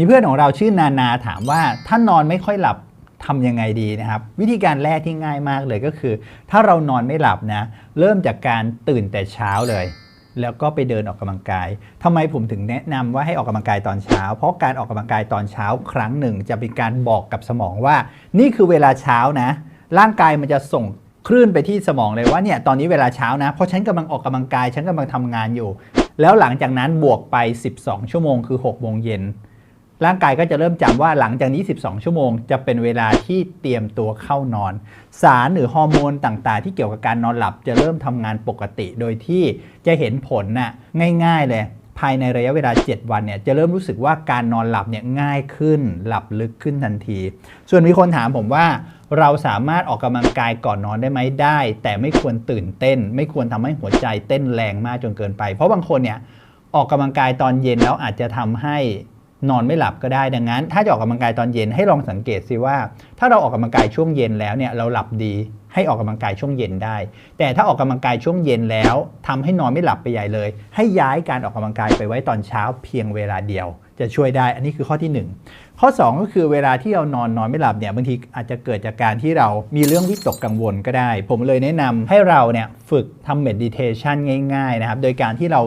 มีเพื่อนของเราชื่อนานาถามว่าถ้านอนไม่ค่อยหลับทำยังไงดีนะครับ วิธีการแรกที่ง่ายมากเลยก็คือ ถ้าเรานอนไม่หลับนะเริ่มจากการตื่นแต่เช้าเลย แล้วก็ไปเดินออกกำลังกายทำไมผมถึงแนะนำว่าให้ออกกำลังกายตอนเช้า เพราะการออกกำลังกายตอนเช้าครั้งหนึ่ง จะเป็นการบอกกับสมองว่า นี่คือเวลาเช้านะ ร่างกายมันจะส่งคลื่นไปที่สมองเลยว่าเนี่ยตอนนี้เวลาเช้านะ เพราะฉันกำลังออกกำลังกายฉันกำลังทำงานอยู่ แล้วหลังจากนั้นบวกไป 12 ชั่วโมงคือ6โมงเย็น ร่างกายก็จะเริ่มจำว่าหลังจากนี้ 12 ชั่วโมง จะเป็นเวลาที่เตรียมตัวเข้านอน สารหรือฮอร์โมนต่างๆ ที่เกี่ยวกับการนอนหลับจะเริ่มทำงานปกติ โดยที่จะเห็นผลน่ะง่าย ๆ เลย ภายในระยะเวลา 7 วันเนี่ยจะเริ่มรู้สึกว่าการนอนหลับเนี่ยง่ายขึ้น หลับลึกขึ้นทันที ส่วนมีคนถามผมว่าเราสามารถออกกำลังกายก่อนนอนได้ไหมได้ แต่ไม่ควรตื่นเต้น ไม่ควรทำให้หัวใจเต้นแรงมากจนเกินไป เพราะบางคนเนี่ยออกกำลังกายตอนเย็นแล้วอาจจะทำให้ นอนไม่หลับก็ได้ดังนั้น ถ้าจะออกกำลังกายตอนเย็นให้ลองสังเกตสิว่า ถ้าเราออกกำลังกายช่วงเย็นแล้วเนี่ยเราหลับดีให้ออกกำลังกายช่วงเย็นได้ แต่ถ้าออกกำลังกายช่วงเย็นแล้วทำให้นอนไม่หลับไปใหญ่เลย ให้ย้ายการออกกำลังกายไปไว้ตอนเช้าเพียงเวลาเดียว จะช่วยได้ อันนี้คือข้อที่ 1 ข้อ 2 ก็คือเวลาที่เรานอนนอนไม่หลับเนี่ยบางทีอาจจะเกิดจากการที่เรามีเรื่องวิตกกังวลก็ได้ ผมเลยแนะนำให้เราเนี่ยฝึกทำเมดิเทชันง่ายๆนะครับโดยการที่เรา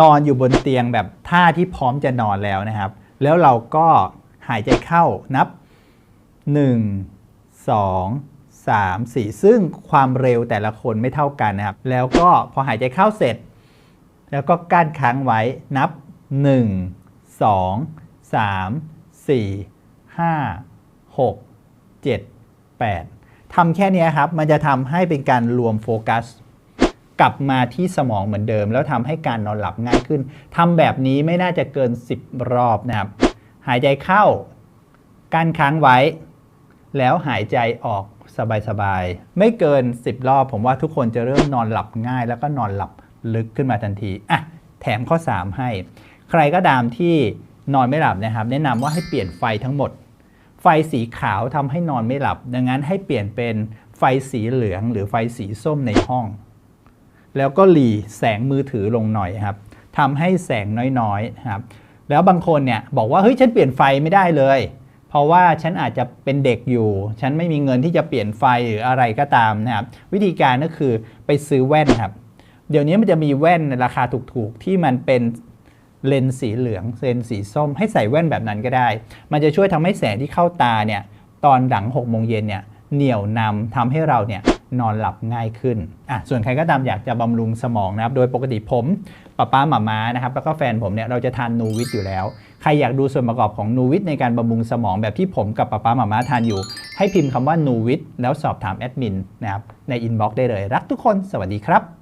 นอนอยู่บนเตียงแบบท่าที่พร้อมจะนอนแล้วนะครับ แล้วเราก็หายใจเข้านับ 1 2 3 4 ซึ่งความเร็วแต่ละคนไม่เท่ากันนะครับ แล้วก็พอหายใจเข้าเสร็จ แล้วก็กั้นค้างไว้นับ 1 2 3 4 5 6 7 8ทำแค่นี้ครับ มันจะทำให้เป็นการรวมโฟกัส กลับมาที่สมองเหมือนเดิม แล้วทำให้การนอนหลับง่ายขึ้นทำแบบนี้ไม่น่าจะเกิน 10 รอบนะครับ หายใจเข้ากั้นค้างไว้ แล้วหายใจออกสบายๆ ไม่เกิน 10 รอบ ผมว่าทุกคนจะเริ่มนอนหลับง่าย แล้วก็นอนหลับลึกขึ้นมาทันทีอะแถมข้อ 3 ให้ ใครก็ตามที่นอนไม่หลับนะครับ แนะนำว่าให้เปลี่ยนไฟทั้งหมด ไฟสีขาวทำให้นอนไม่หลับ ดังนั้นให้เปลี่ยนเป็นไฟสีเหลืองหรือไฟสีส้มในห้อง แล้วก็หลีแสงมือถือลงหน่อยครับทำให้แสงน้อยๆครับแล้วบางคนเนี่ยบอกว่าเฮ้ยฉันเปลี่ยนไฟไม่ได้เลย เพราะว่าฉันอาจจะเป็นเด็กอยู่ ฉันไม่มีเงินที่จะเปลี่ยนไฟหรืออะไรก็ตามนะครับวิธีการก็คือไปซื้อแว่นครับ เดี๋ยวนี้มันจะมีแว่นราคาถูกๆ ที่มันเป็นเลนส์สีเหลืองเลนส์สีส้ม ให้ใส่แว่นแบบนั้นก็ได้ มันจะช่วยทำให้แสงที่เข้าตาเนี่ยตอนหลัง6โมงเย็นเนี่ยเหนี่ยวนำทำให้เราเนี่ย นอนหลับง่ายขึ้นอะส่วนใครก็ตามอยากจะบำรุงสมองนะครับ โดยปกติผมป้าป้าหมาม้านะครับ แล้วก็แฟนผมเนี่ยเราจะทานนูวิทอยู่แล้ว ใครอยากดูส่วนประกอบของนูวิทในการบำรุงสมองแบบที่ผมกับป้าป้าหมาม้าทานอยู่ ให้พิมพ์คำว่านูวิทแล้วสอบถามแอดมินนะครับในอินบ็อกซ์ได้เลย รักทุกคน สวัสดีครับ